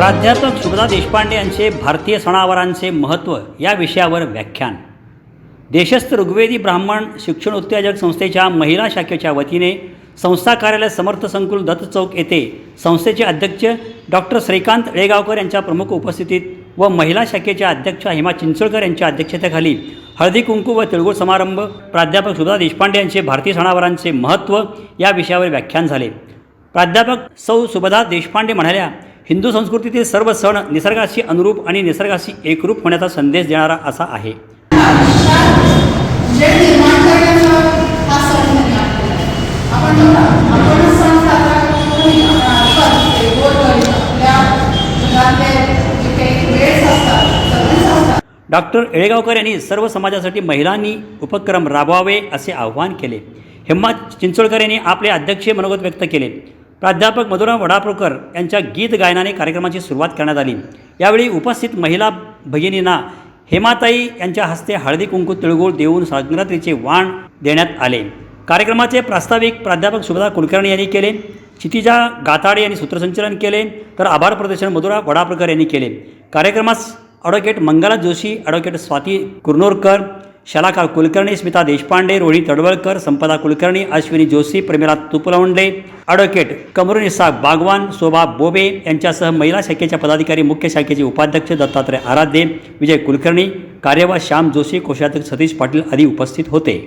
प्राध्यापक शुभदा देशपांडे यांचे भारतीय सणावारांचे महत्त्व या विषयावर व्याख्यान. देशस्थ ऋग्वेदी ब्राह्मण शिक्षण उत्तेजक संस्थेच्या महिला शाखेच्या वतीने संस्था कार्यालय समर्थ संकुल दत्त चौक येथे संस्थेचे अध्यक्ष डॉक्टर श्रीकांत येळेगावकर यांच्या प्रमुख उपस्थितीत व महिला शाखेच्या अध्यक्षा हेमा चिंचोळकर यांच्या अध्यक्षतेखाली हळदी कुंकू व तिळगुळ समारंभ प्राध्यापक सुधा देशपांडे यांचे भारतीय सणावारांचे महत्त्व या विषयावर व्याख्यान झाले. प्राध्यापक सौ सुभदा देशपांडे म्हणाल्या हिंदू संस्कृतीतील सर्व सण निसर्गाशी अनुरूप आणि निसर्गाशी एकरूप होण्याचा संदेश देणारा असा आहे. डॉक्टर येळेगावकर यांनी सर्व समाजासाठी महिलांनी उपक्रम राबवावे असे आवाहन केले. हेमा चिंचोळकर यांनी आपले अध्यक्षीय मनोगत व्यक्त केले. प्राध्यापक मधुरा वडाप्रकर यांच्या गीत गायनाने कार्यक्रमाची सुरुवात करण्यात आली. यावेळी उपस्थित महिला भगिनींना हेमाताई यांच्या हस्ते हळदी कुंकू तिळगुळ देऊन संक्रांतीचे वाण देण्यात आले. कार्यक्रमाचे प्रास्ताविक प्राध्यापक सुभदा कुलकर्णी यांनी केले. क्षितिजा गाताडे यांनी सूत्रसंचलन केले. तर आभार प्रदर्शन मधुरा वडाप्रकर यांनी केले. कार्यक्रमास ॲडव्होकेट मंगला जोशी ॲडव्होकेट स्वाती कुरनोरकर शलाकार कुलकर्णी स्मिता देशपांडे रोहिणी तडवळकर संपदा कुलकर्णी अश्विनी जोशी प्रेमिला तुपलवंडे ॲडव्होकेट कमरुनिसा बागवान शोभा बोबे यांच्यासह महिला शाखेच्या पदाधिकारी मुख्य शाखेचे उपाध्यक्ष दत्तात्रय आराध्ये विजय कुलकर्णी कार्यवाह श्याम जोशी कोषाध्यक्ष सतीश पाटील आदी उपस्थित होते.